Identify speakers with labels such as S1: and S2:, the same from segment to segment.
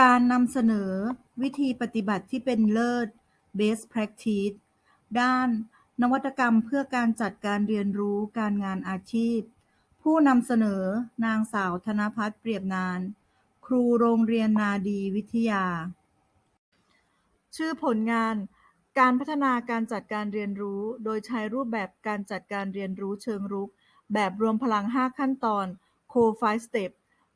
S1: การนำเสนอวิธีปฏิบัติที่เป็นเลิศ Best Practice ด้านนวัตกรรมเพื่อการจัดการเรียนรู้การงานอาชีพ ผู้นำเสนอนางสาวธนภัทรเปรียบนาน ครูโรงเรียนนาดีวิทยา ชื่อผลงานการพัฒนาการจัดการเรียนรู้ โดยใช้รูปแบบการจัดการเรียนรู้เชิงรุก แบบรวมพลัง 5 ขั้นตอน Co5 Step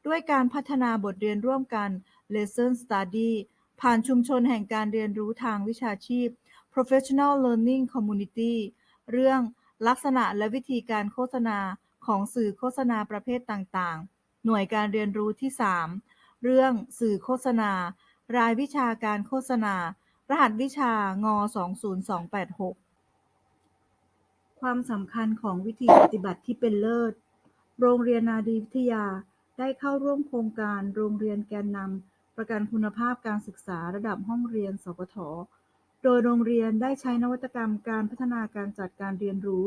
S1: ด้วยการพัฒนาบทเรียนร่วมกัน Lesson Study ผ่านชุมชนแห่งการเรียนรู้ทางวิชาชีพ Professional Learning Community เรื่องลักษณะและวิธีการโฆษณาของสื่อโฆษณาประเภทต่างๆ หน่วยการเรียนรู้ที่ 3 เรื่องสื่อโฆษณา รายวิชาการโฆษณา รหัสวิชาง20286 ความสำคัญของวิธีปฏิบัติที่เป็นเลิศ โรงเรียนนาดีวิทยาได้เข้าร่วมโครงการโรงเรียนแกนนำ ประกันคุณภาพการศึกษาระดับห้องเรียนสกทโดยโรงเรียนได้ใช้นวัตกรรมการพัฒนาการจัดการเรียนรู้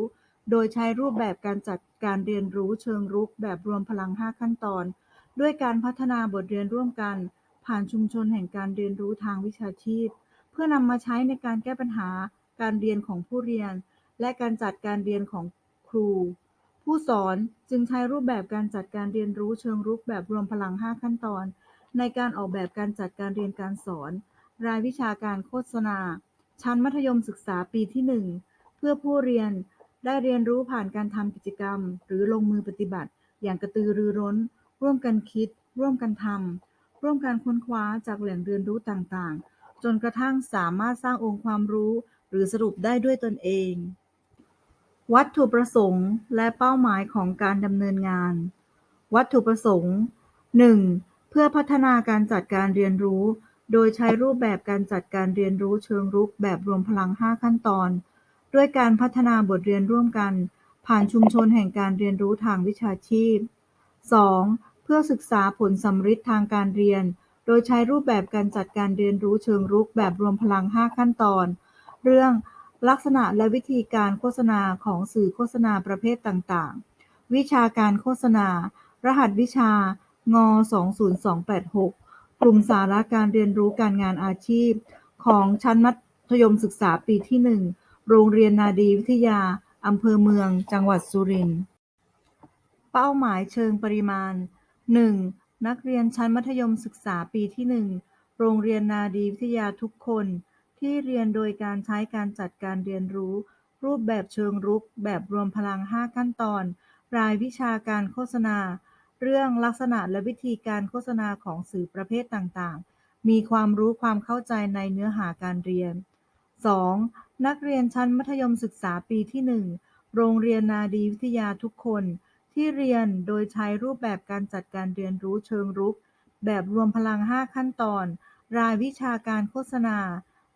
S1: โดยใช้รูปแบบการจัดการเรียนรู้เชิงรุกแบบรวมพลัง 5 ขั้นตอน ด้วยการพัฒนาบทเรียนร่วมกัน ผ่านชุมชนแห่งการเรียนรู้ทางวิชาชีพ เพื่อนำมาใช้ในการแก้ปัญหาการเรียนของผู้เรียน และการจัดการเรียนของครู ผู้สอนจึงใช้รูปแบบการจัดการเรียนรู้เชิงรุกแบบรวมพลัง 5 ขั้นตอน ในการออกแบบการจัดการเรียนการสอน รายวิชาการโฆษณา ชั้นมัธยมศึกษาปีที่ 1 เพื่อผู้เรียนได้เรียนรู้ผ่านการทำกิจกรรม หรือลงมือปฏิบัติ อย่างกระตือรือร้น ร่วมกันคิด ร่วมกันทำร่วมกันค้นคว้าจากแหล่งเรียนรู้ต่างๆ จนกระทั่งสามารถสร้างองค์ความรู้ หรือสรุปได้ด้วยตนเอง วัตถุประสงค์และเป้าหมายของการดำเนินงาน วัตถุประสงค์ 1. เพื่อพัฒนาการจัดการเรียนรู้ โดยใช้รูปแบบการจัดการเรียนรู้เชิงรุกแบบรวมพลัง5ขั้นตอน ด้วยการพัฒนาบทเรียนร่วมกัน ผ่านชุมชนแห่งการเรียนรู้ทางวิชาชีพ 2. เพื่อศึกษาผลสัมฤทธิ์ทางการเรียน โดยใช้รูปแบบการจัดการเรียนรู้เชิงรุกแบบรวมพลัง5ขั้นตอน เรื่องลักษณะและวิธีการโฆษณาของสื่อโฆษณาประเภทต่าง ๆ วิชาการโฆษณา รหัสวิชา ง20286กลุ่มสาระการเรียนรู้การงานอาชีพ ของชั้นมัธยมศึกษาปีที่1โรงเรียนนาดีวิทยา อำเภอเมือง จังหวัดสุรินทร์ เป้าหมายเชิงปริมาณ 1. นักเรียนชั้นมัธยมศึกษาปีที่1โรงเรียนนาดีวิทยาทุกคน ที่เรียนโดยการใช้การจัดการเรียนรู้ รูปแบบเชิงรุก แบบรวมพลัง 5 ขั้นตอน รายวิชาการโฆษณา เรื่องลักษณะและวิธีการโฆษณาของสื่อประเภทต่าง ๆ มีความรู้ความเข้าใจในเนื้อหาการเรียน 2. นักเรียนชั้นมัธยมศึกษาปีที่ 1 โรงเรียนนาดีวิทยาทุกคน ที่เรียนโดยใช้รูปแบบการจัดการเรียนรู้เชิงรุก แบบรวมพลัง 5 ขั้นตอน รายวิชาการโฆษณา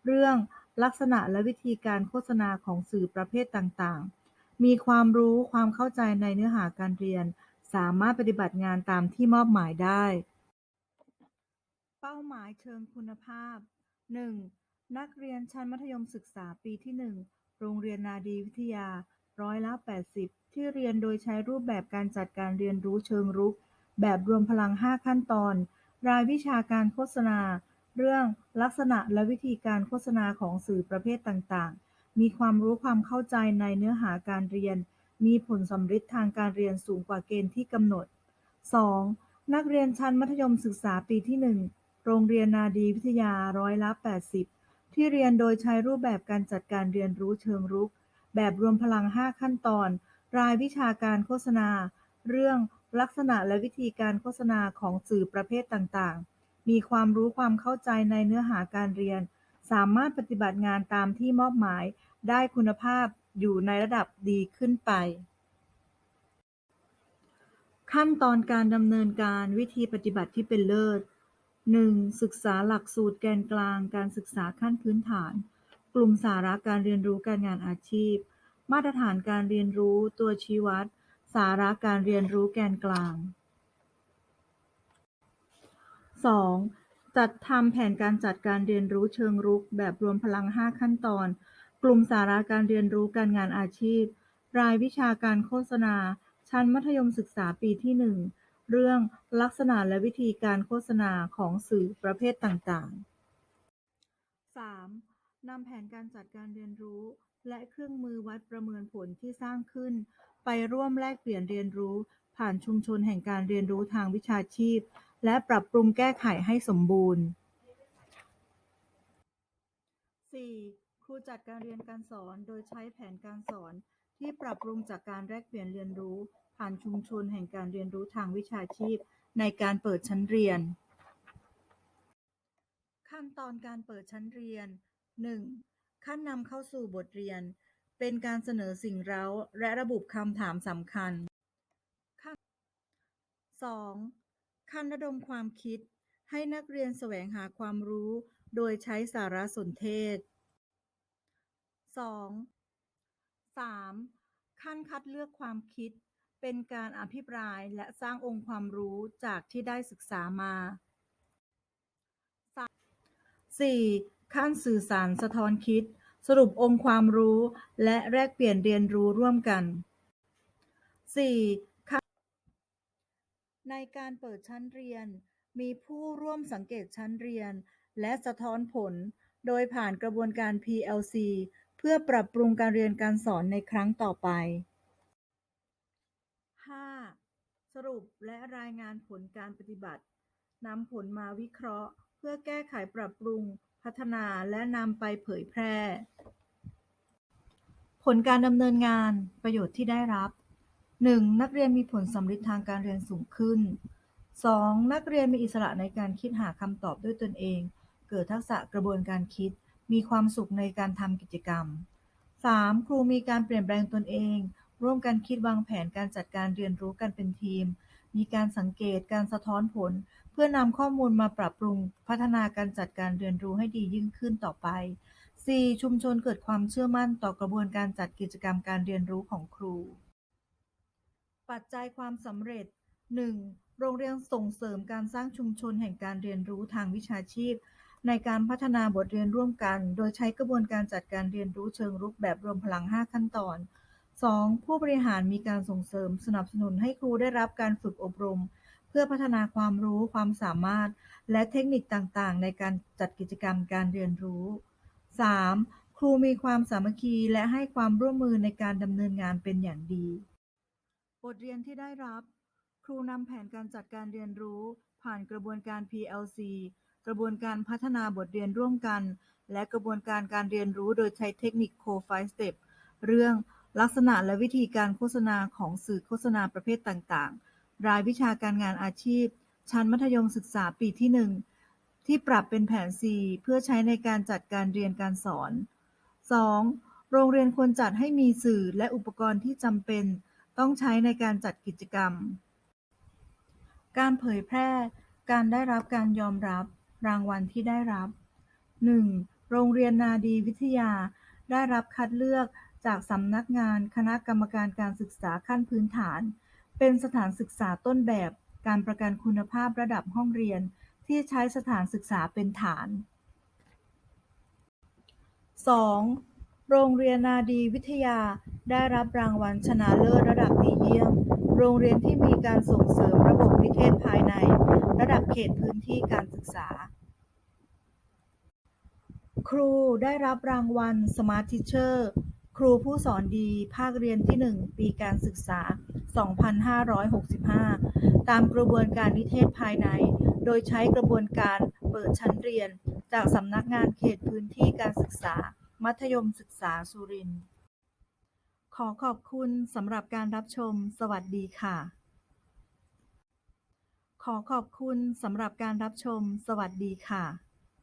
S1: เรื่องลักษณะและวิธีการโฆษณาของสื่อประเภทต่าง ๆ มีความรู้ความเข้าใจในเนื้อหาการเรียน สามารถปฏิบัติงานตามที่มอบหมายได้ เป้าหมายเชิงคุณภาพ 1. นักเรียนชั้นมัธยมศึกษาปีที่1โรงเรียนนาดีวิทยา ร้อยละ 80 ที่เรียนโดยใช้รูปแบบการจัดการเรียนรู้เชิงรุก แบบรวมพลัง 5 ขั้นตอน รายวิชาการโฆษณา เรื่องลักษณะและวิธีการโฆษณาของสื่อประเภทต่างๆ มีความรู้ความเข้าใจในเนื้อหาการเรียน มีผลสัมฤทธิ์ทางการเรียนสูงกว่าเกณฑ์ที่กำหนด 2. นักเรียนชั้นมัธยมศึกษาปีที่ 1 โรงเรียนนาดีวิทยาร้อยละ 80 ที่เรียนโดยใช้รูปแบบการจัดการเรียนรู้เชิงรุก แบบรวมพลัง 5 ขั้นตอน รายวิชาการโฆษณา เรื่องลักษณะและวิธีการโฆษณาของสื่อประเภทต่างๆ มีความรู้ความเข้าใจในเนื้อหาการเรียน สามารถปฏิบัติงานตามที่มอบหมาย ได้คุณภาพ อยู่ในระดับดีขึ้นไป ขั้นตอนการดำเนินการวิธีปฏิบัติที่เป็นเลิศ 1. ศึกษาหลักสูตรแกนกลาง การศึกษาขั้นพื้นฐาน กลุ่มสาระการเรียนรู้การงานอาชีพ มาตรฐานการเรียนรู้ตัวชี้วัด สาระการเรียนรู้แกนกลาง 2. จัดทำแผนการจัดการเรียนรู้เชิงรุกแบบรวมพลัง 5 ขั้นตอน กลุ่มสาระการเรียนรู้การงานอาชีพ รายวิชาการโฆษณา ชั้นมัธยมศึกษาปีที่1เรื่อง ลักษณะและวิธีการโฆษณาของสื่อประเภทต่างๆ 3. นำแผนการจัดการเรียนรู้ และเครื่องมือวัดประเมินผลที่สร้างขึ้น ไปร่วมแลกเปลี่ยนเรียนรู้ ผ่านชุมชนแห่งการเรียนรู้ทางวิชาชีพ และปรับปรุงแก้ไขให้สมบูรณ์ 4. รูจัดการเรียนการสอน โดยใช้แผนการสอนที่ปรับปรุงจากการแลกเปลี่ยนเรียนรู้ ผ่านชุมชนแห่งการเรียนรู้ทางวิชาชีพ ในการเปิดชั้นเรียน ขั้นตอนการเปิดชั้นเรียน 1. ขั้นนำเข้าสู่บทเรียน เป็นการเสนอสิ่งเร้า และระบุคำถามสำคัญ ขั้น 2. ขั้นระดมความคิด ให้นักเรียนแสวงหาความรู้ โดยใช้สารสนเทศ 2. 3. ขั้นคัดเลือกความคิด เป็นการอภิปรายและสร้างองค์ความรู้จากที่ได้ศึกษามา 4. ขั้นสื่อสารสะท้อนคิด สรุปองค์ความรู้และแลกเปลี่ยนเรียนรู้ร่วมกัน 4. ขั้นในการเปิดชั้นเรียน มีผู้ร่วมสังเกตชั้นเรียน และสะท้อนผล โดยผ่านกระบวนการ PLC เพื่อปรับปรุงการเรียนการสอนในครั้งต่อไป 5. สรุปและรายงานผลการปฏิบัตินำผลมาวิเคราะห์ เพื่อแก้ไขปรับปรุง พัฒนาและนำไปเผยแพร่ ผลการดำเนินงานประโยชน์ที่ได้รับ 1. นักเรียนมีผลสำลิดทางการเรียนสูงขึ้น 2. นักเรียนมีอิสระในการคิดหาคำตอบด้วยตนเอง เกิดทักษะกระบวนการคิด มีความสุขในการทำกิจกรรม 3. ครูมีการเปลี่ยนแปลงตนเอง ร่วมกันคิดวางแผนการจัดการเรียนรู้กันเป็นทีม มีการสังเกตการสะท้อนผล เพื่อนำข้อมูลมาปรับปรุงพัฒนาการจัดการเรียนรู้ให้ดียิ่งขึ้นต่อไป 4. ชุมชนเกิดความเชื่อมั่นต่อกระบวนการจัดกิจกรรมการเรียนรู้ของครู ปัจจัยความสำเร็จ 1. โรงเรียนส่งเสริมการสร้างชุมชนแห่งการเรียนรู้ทางวิชาชีพ ในการพัฒนาบทเรียนร่วมกัน โดยใช้กระบวนการจัดการเรียนรู้เชิงรุกแบบรวมพลัง 5 ขั้นตอน 2. ผู้บริหารมีการส่งเสริมสนับสนุนให้ครูได้รับการฝึกอบรม เพื่อพัฒนาความรู้ความสามารถ และเทคนิคต่างๆ ในการจัดกิจกรรมการเรียนรู้ 3. ครูมีความสามัคคีและให้ความร่วมมือในการดำเนินงานเป็นอย่างดี บทเรียนที่ได้รับ ครูนำแผนการจัดการเรียนรู้ ผ่านกระบวนการ PLC กระบวนการพัฒนาบทเรียนร่วมกัน และกระบวนการการเรียนรู้โดยใช้เทคนิค Co-5 Step เรื่องลักษณะและวิธีการโฆษณาของสื่อโฆษณาประเภทต่าง ๆ รายวิชาการงานอาชีพ ชั้นมัธยมศึกษาปีที่ 1 ที่ปรับเป็นแผน C เพื่อใช้ในการจัดการเรียนการสอน 2. โรงเรียนควรจัดให้มีสื่อและอุปกรณ์ที่จำเป็น ต้องใช้ในการจัดกิจกรรม การเผยแพร่ การได้รับการยอมรับ รางวัลที่ได้รับ 1. โรงเรียนนาดีวิทยา ได้รับคัดเลือกจากสำนักงานคณะกรรมการการศึกษาขั้นพื้นฐาน เป็นสถานศึกษาต้นแบบการประกันคุณภาพระดับห้องเรียนที่ใช้สถานศึกษาเป็นฐาน 2. โรงเรียนนาดีวิทยาได้รับรางวัลชนะเลิศระดับดีเยี่ยม โรงเรียนที่มีการส่งเสริมระบบนิเทศภายใน ระดับเขตพื้นที่การศึกษา ครูได้รับรางวัล Smart Teacher ครูผู้สอนดีภาคเรียนที่ 1 ปีการศึกษา 2565 ตามกระบวนการนิเทศภายใน โดยใช้กระบวนการเปิดชั้นเรียน จากสำนักงานเขตพื้นที่การศึกษา มัธยมศึกษาสุรินทร์ ขอขอบคุณสำหรับการรับชม สวัสดีค่ะ ขอขอบคุณสำหรับการรับชม สวัสดีค่ะ